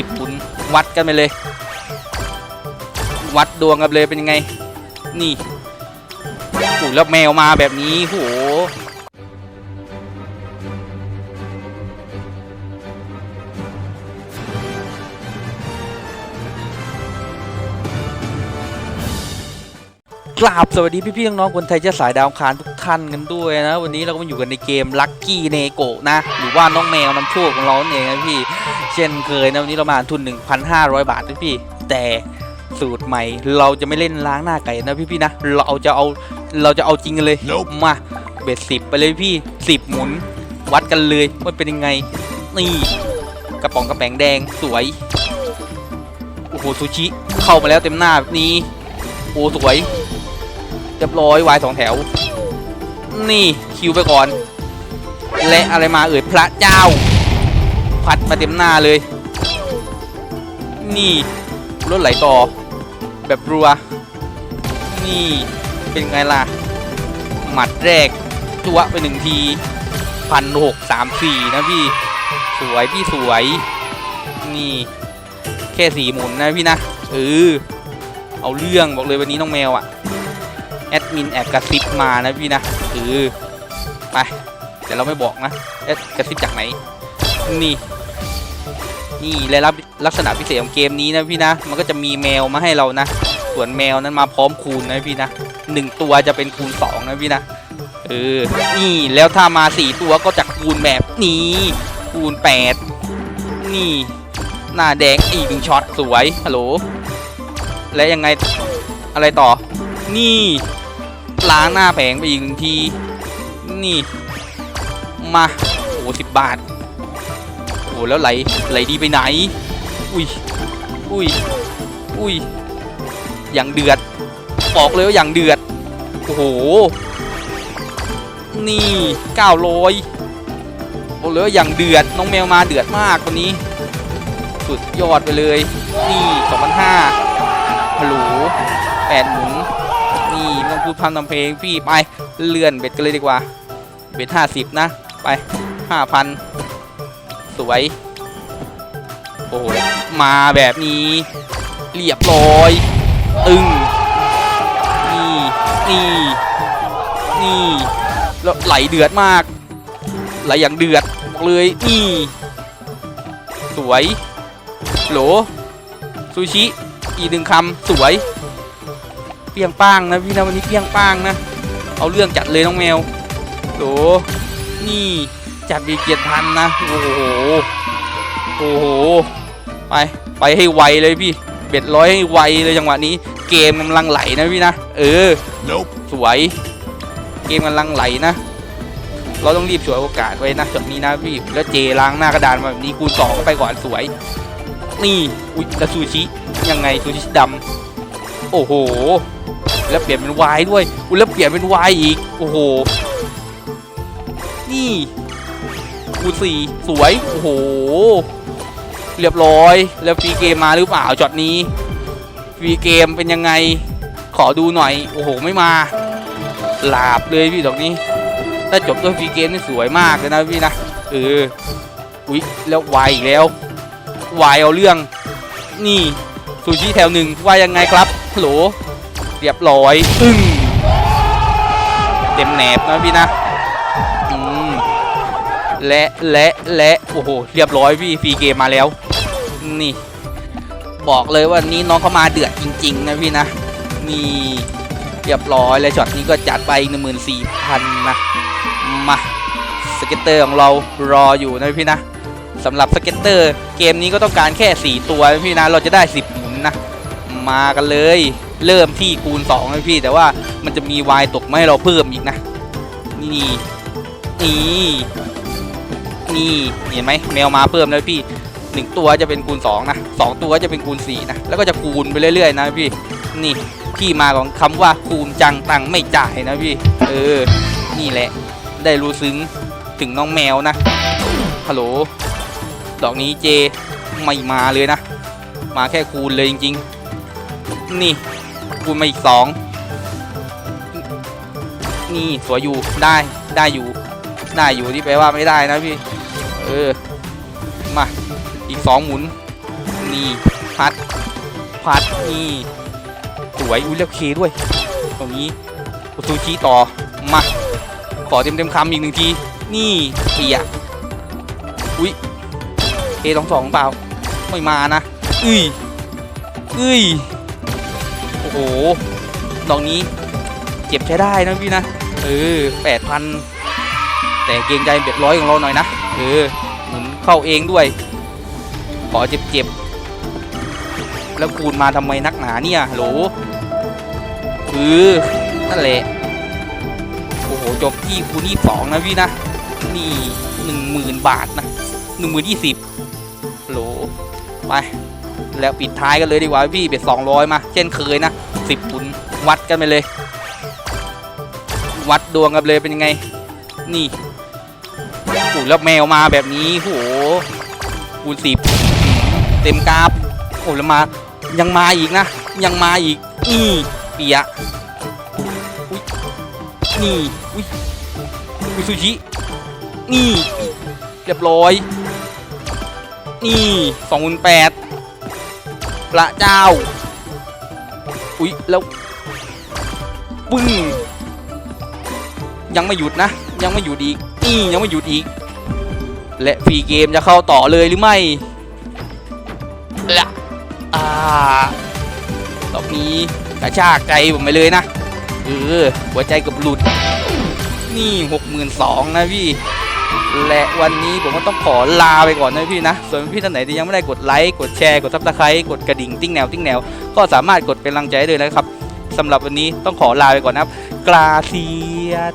สิบหมุนวัดกันไปเลย วัดดวงกันเลยเป็นยังไง นี่โอ้แล้วแมวมาแบบนี้โหกราบสวัสดีพี่ๆน้องๆคนไทยเจะสายดาวคารทุกท่านกันด้วยนะ วันนี้เราก็มาอยู่กันในเกมลั c กี้เนโกนะ หรือว่าน้องแมวนำโชคของเราเองนะพี่ เช่นเคยนะวันนี้เรามาทุน 1,500 บาทนะพี่ แต่สูตรใหม่เราจะไม่เล่นล้างหน้าไก่นะพี่ๆนะ เราจะเอาเราจะเอาจริงกันเลยมาเบ็ดสิบไปเลยพี่สิบหมุน วัดกันเลยว่าเป็นยังไง นี่กระป๋องกระแป๋งแดงสวย โอ้โหซูชิเข้ามาแล้วเต็มหน้าแบบนี้ โอ้สวยเรียบร้อยวายสองแถว นี่คิวไปก่อน และอะไรมาเอ่ยพระเจ้า พัดมาเต็มหน้าเลย นี่รถไหลต่อ แบบรัว นี่เป็นไงล่ะ หมัดแรกตัวไปหนึ่งทีพันหกสามสี่นะพี่ สวยพี่สวย นี่ แค่สี่หมุนนะพี่นะเออเอาเรื่องบอกเลยวันนี้น้องแมวอะ่ะแอดมินแอบกระซิบมานะพี่นะเออไปแต่เราไม่บอกนะแอดกระซิบจากไหน นี่ นี่และรับลักษณะพิเศษของเกมนี้นะพี่นะ มันก็จะมีแมวมาให้เรานะ ส่วนแมวนั้นมาพร้อมคูณนะพี่นะหนึ่งตัวจะเป็นคูณสองนะพี่นะเออ นี่แล้วถ้ามาสี่ตัวก็จะคูณแบบนี้คูณแปดนี่ หน้าแดงอีกหนึ่งช็อตสวยฮัลโหลและยังไงอะไรต่อ นี่ ล้างหน้าแผงไปอีกหนึ่งที นี่ มา โอ้สิบบาท โอ้แล้วไหลไหลดีไปไหน อุ้ยอุ้ยอุ้ยอย่างเดือดบอกเลยว่าอย่างเดือดโอ้โหนี่เก้าร้อยบอกเลยว่าอย่างเดือดน้องแมวมาเดือดมากวันนี้ สุดยอดไปเลย นี่สองพันห้าฮัลโหลแปดหมุนนี่ไม่ต้องพูดพร่ำทำเพลงพี่ไปเลื่อนเบ็ดกันเลยดีกว่า เบ็ดห้าสิบนะ ไปห้าพัน สวย โอ้โห มาแบบนี้ เรียบร้อย ตึง นี่ นี่ นี่ แล้วไหลเดือดมาก ไหลอย่างเดือดบอกเลย นี่ สวย โหล ซูชิ อีกหนึ่งคำ สวย เปียงป้างนะพี่นะวันนี้เปียงป้างนะ เอาเรื่องจัดเลยน้องแมว โหนี่ จัดบีเกียรติพันนะ โอ้โห โอ้โห ไป ไปให้ไวเลยพี่ เบ็ดร้อยให้ไวเลยจังหวะนี้ เกมกำลังไหลนะพี่นะ เออ Nope. สวย เกมกำลังไหลนะ เราต้องรีบฉวยโอกาสไว้นะจากนี้นะพี่ แล้วเจล้างหน้ากระดานมาแบบนี้คูณสองก็ไปก่อนสวย นี่ อุ๊ยแล้วซูชิ ยังไงซูชิดำโอ้โห แล้วเปลี่ยนเป็นวายด้วย อุ้ยแล้วเปลี่ยนเป็นวายอีก โอ้โห นี่ คูณสี่สวย โอ้โห เรียบร้อย แล้วฟรีเกมมาหรือเปล่าจอดนี้ ฟรีเกมเป็นยังไง ขอดูหน่อย โอ้โห ไม่มา หลาบเลยพี่ดอกนี้ ถ้าจบด้วยฟรีเกมนี่สวยมากเลยนะพี่นะ เออ อุ๊ย แล้ววายอีกแล้ว วายเอาเรื่อง นี่ซูชิแถวหนึ่งว่ายังไงครับฮัลโหล เรียบร้อย อึ้ง เต็มแหนบนะพี่นะ อืม และและและโอ้โหเรียบร้อยพี่ฟรีเกมมาแล้ว นี่ บอกเลยว่านี้น้องเขามาเดือดจริง ๆ นะพี่นะนี่เรียบร้อยเลยช็อตนี้ก็จัดไปหนึ่งหมื่นสี่พันนะมาสเก็ตเตอร์ของเรารออยู่นะพี่นะสำหรับสเก็ตเตอร์เกมนี้ก็ต้องการแค่ 4 ตัวพี่นะเราจะได้ 10หมุนนะ มากันเลย เริ่มที่คูณ2นะพี่ แต่ว่ามันจะมีวายตกมาให้เราเพิ่มอีกนะ นี่นี่ นี่เห็นไหมแมวมาเพิ่มแล้วพี่หนึ่งตัวจะเป็นคูณ2นะสองตัวจะเป็นคูณ4นะแล้วก็จะคูณไปเรื่อยๆนะพี่นี่ที่มาของคำว่าคูณจังตังไม่จ่ายนะพี่เออนี่แหละได้รู้ซึ้งถึงน้องแมวนะฮัลโหลดอกนี้เจไม่มาเลยนะ มาแค่คูณเลยจริงๆ นี่คูณมาอีกสองนี่สวยอยู่ได้ได้อยู่ได้อยู่ที่แปลว่าไม่ได้นะพี่ ออ มาอีกสองหมุน นี่ พัด พัด นี่ สวย อุ้ยแล้วเคด้วย ตรงนี้ซูชิต่อ มา ขอเต็มเต็มคำอีกหนึ่งที นี่เปียอุ้ยเอสองสองเปล่า ไม่มานะอุ้ยอุ้ย โอ้โห ดอกนี้ เจ็บใช้ได้นะพี่นะ เออแปดพัน แต่เกรงใจเบ็ดร้อยของเราหน่อยนะเออหมุนเข้าเองด้วย ขอเจ็บๆแล้วคูณมาทำไมนักหนาเนี่ยโหลเออนั่นแหละโอ้โหจบที่คูณยี่สองนะพี่นะนี่หนึ่งหมื่นบาทนะหนึ่งหมื่นยี่สิบโหลไปแล้วปิดท้ายกันเลยดีกว่าพี่เบ็ดสองร้อยมา เช่นเคยนะสิบคูณวัดกันไปเลย วัดดวงกันเลยเป็นยังไง นี่ โอ้แล้วแมวมาแบบนี้โหคูณสิบเต็มกราฟโอ้แล้วมา ยังมาอีกนะ ยังมาอีกนี่เปียอุ๊ยนี่อุ้ยอุ้ยซูชินี่ เรียบร้อย นี่สองคูณแปดพระเจ้า อุ๊ยแล้วปึ้งยังไม่หยุดนะ ยังไม่หยุดอีกนี่ยังไม่หยุดอีก และฟรีเกมจะเข้าต่อเลยหรือไม่ละอ่าตอบนี้กระชากใจผมไปเลยนะเออหัวใจกับหลุด นี่หกหมื่นสองนะพี่ และวันนี้ผมก็ต้องขอลาไปก่อนนะพี่นะ ส่วนพี่ท่านไหนที่ยังไม่ได้กดไลค์กดแชร์กดซับสไครต์กดกระดิ่งติ้งแนวติ้งแนว ก็สามารถกดเป็นกำลังใจได้เลยนะครับสำหรับวันนี้ต้องขอลาไปก่อนนะครับกราเซียส